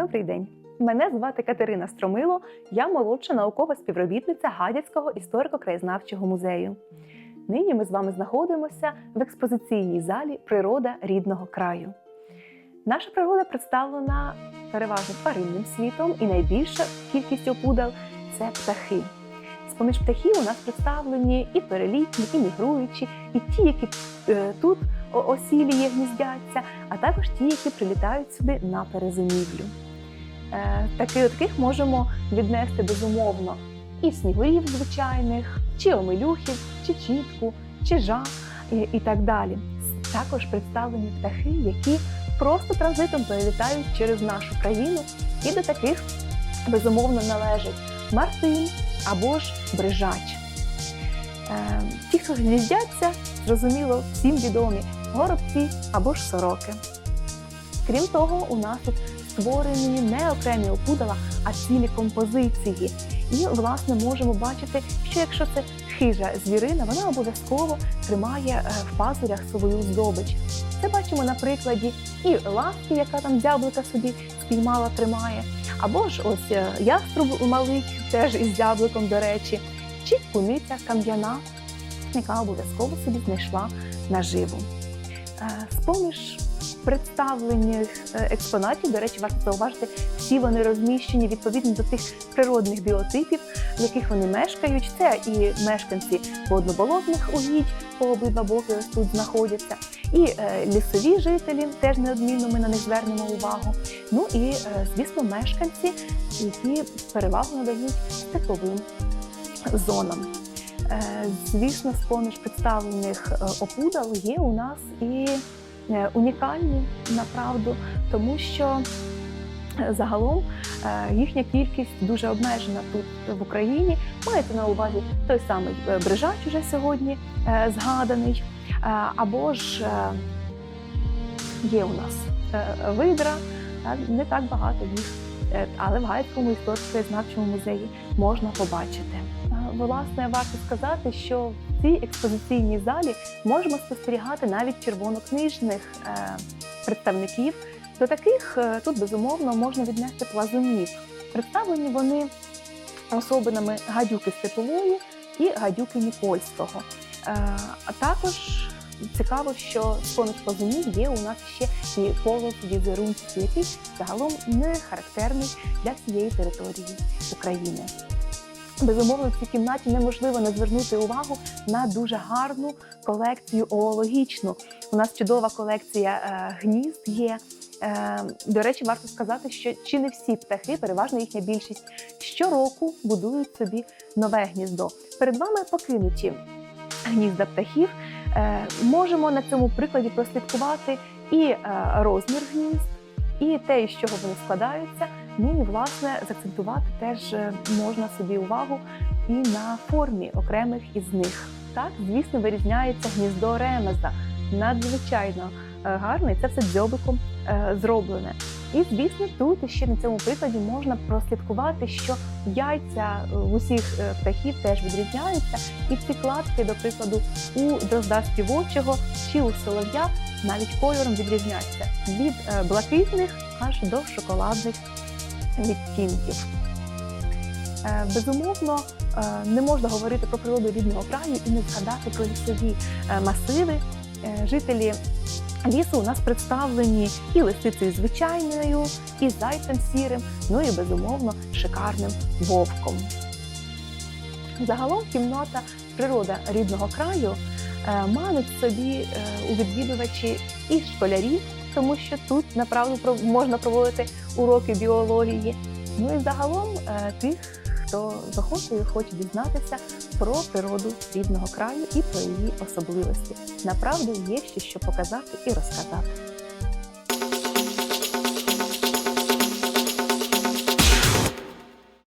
Добрий день. Мене звати Катерина Стромило, я молодша наукова співробітниця Гадяцького історико-краєзнавчого музею. Нині ми з вами знаходимося в експозиційній залі Природа рідного краю. Наша природа представлена переважно тваринним світом, і найбільша кількість опудал це птахи. З-поміж птахів у нас представлені і перелітні, і мігруючі, і ті, які е, тут о- осілі гніздяться, а також ті, які прилітають сюди на перезимівлю. Е, таки, таких можемо віднести безумовно і снігурів звичайних, чи омелюхів, чи чітку, чи жа і, і так далі. Також представлені птахи, які просто транзитом перелітають через нашу країну, і до таких безумовно належать мартин або ж брижач. Е, ті, хто гніздяться, зрозуміло, всім відомі горобці або ж сороки. Крім того, у нас тут створені не окремі опудала, а цілі композиції. І, власне, можемо бачити, що якщо це хижа звірина, вона обов'язково тримає е, в пазурях свою здобич. Це бачимо на прикладі і ласки, яка там зяблика собі спіймала, тримає, або ж ось е, яструб малий, теж із зябликом, до речі, чи куниця кам'яна, яка обов'язково собі знайшла наживу. Е, З-поміж представлених е, експонатів, до речі, варто зауважити, всі вони розміщені відповідно до тих природних біотипів, в яких вони мешкають. Це і мешканці водноболотних угідь по обидва боки тут знаходяться, і е, лісові жителі, теж неодмінно ми на них звернемо увагу. Ну і, е, звісно, мешканці, які перевагу надають степовим зонам. Е, Звісно, з-поміж представлених е, опудал є у нас і унікальні направду, тому що е, загалом е, їхня кількість дуже обмежена тут в Україні. Маєте на увазі той самий е, брижач уже сьогодні е, згаданий, е, або ж е, є у нас е, видра, не так багато їх, е, але в Гайському історико-краєзнавчому музеї можна побачити. Е, Власне, варто сказати, що в цій експозиційній залі можемо спостерігати навіть червонокнижних е, представників. До таких е, тут безумовно можна віднести плазунів. Представлені вони особинами гадюки степової і гадюки Нікольського. Е, А також цікаво, що з-поміж плазунів є у нас ще і полос візерунський, який загалом не характерний для всієї території України. Безумовно, в цій кімнаті неможливо не звернути увагу на дуже гарну колекцію оологічну. У нас чудова колекція е, гнізд є. Е, до речі, варто сказати, що чи не всі птахи, переважно їхня більшість, щороку будують собі нове гніздо. Перед вами покинуті гнізда птахів. Е, можемо на цьому прикладі прослідкувати і розмір гнізд, і те, із чого вони складаються. Ну і власне закцентувати теж е, можна собі увагу і на формі окремих із них. Так, звісно, вирізняється гніздо ремеза. Надзвичайно е, гарне, це все дзьобиком е, зроблене. І звісно, тут ще на цьому прикладі можна прослідкувати, що яйця в усіх птахів теж відрізняються, і ці кладки, до прикладу, у дрозда співочого чи у солов'я навіть кольором відрізняються від блакитних аж до шоколадних відтінків. Е, Безумовно, е, не можна говорити про природу рідного краю і не згадати про лісові е, масиви. Жителі лісу у нас представлені і лисицею звичайною, і зайцем сірим, ну і безумовно шикарним вовком. Загалом кімната природа рідного краю манить собі у відвідувачі і школярів, тому що тут направду можна проводити уроки біології. Ну і загалом е, тих, хто захоче хоче дізнатися про природу рідного краю і про її особливості. Направду є ще що показати і розказати.